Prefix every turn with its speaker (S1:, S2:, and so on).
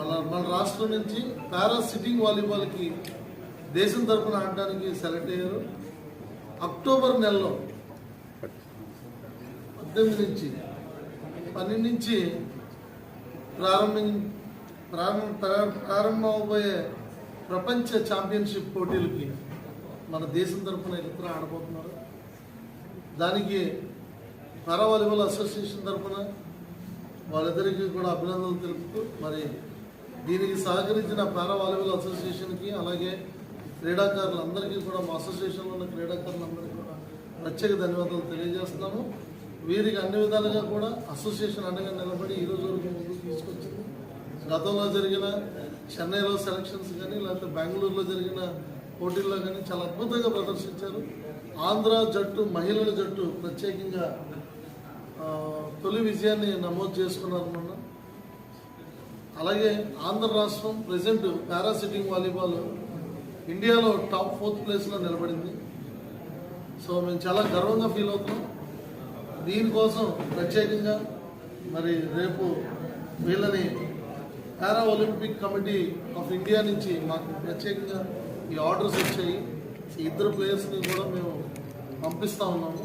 S1: మన మన రాష్ట్రం నుంచి పారా సిట్టింగ్ వాలీబాల్కి దేశం తరపున ఆడడానికి సెలెక్ట్ అయ్యారు. అక్టోబర్ నెలలో పద్దెనిమిది నుంచి పన్నెండు నుంచి ప్రారంభం ప్రారంభ ప్రా- ప్రారంభమవబోయే ప్రపంచ ఛాంపియన్షిప్ పోటీలకి మన దేశం తరఫున ఇతర ఆడబోతున్నారు. దానికి పారా వాలీబాల్ అసోసియేషన్ తరఫున వాళ్ళిద్దరికీ కూడా అభినందనలు తెలుపుతూ మరి దీనికి సహకరించిన పారా వాలీబాల్ అసోసియేషన్కి అలాగే క్రీడాకారులందరికీ కూడా మా అసోసియేషన్లో ఉన్న క్రీడాకారులందరికీ కూడా ప్రత్యేక ధన్యవాదాలు తెలియజేస్తున్నాము. వీరికి అన్ని విధాలుగా కూడా అసోసియేషన్ అండగా నిలబడి ఈరోజు వరకు ముందుకు తీసుకొచ్చింది. గతంలో జరిగిన చెన్నైలో సెలక్షన్స్ కానీ లేకపోతే బెంగళూరులో జరిగిన పోటీల్లో కానీ చాలా అద్భుతంగా ప్రదర్శించారు. ఆంధ్ర జట్టు మహిళల జట్టు ప్రత్యేకంగా తొలి విజయాన్ని నమోదు చేసుకున్నారు అలాగే ఆంధ్ర రాష్ట్రం ప్రజెంట్ పారాసిటింగ్ వాలీబాల్ ఇండియాలో టాప్ ఫోర్త్ ప్లేస్లో నిలబడింది. సో మేము చాలా గర్వంగా ఫీల్ అవుతున్నాం. దీనికోసం ప్రత్యేకంగా మరి రేపు వీళ్ళని para olympic committee of India నుంచి మాకు ప్రత్యేకంగా ఈ ఆర్డర్స్ వచ్చాయి. ఇద్దరు ప్లేయర్స్ని కూడా మేము పంపిస్తా ఉన్నాము.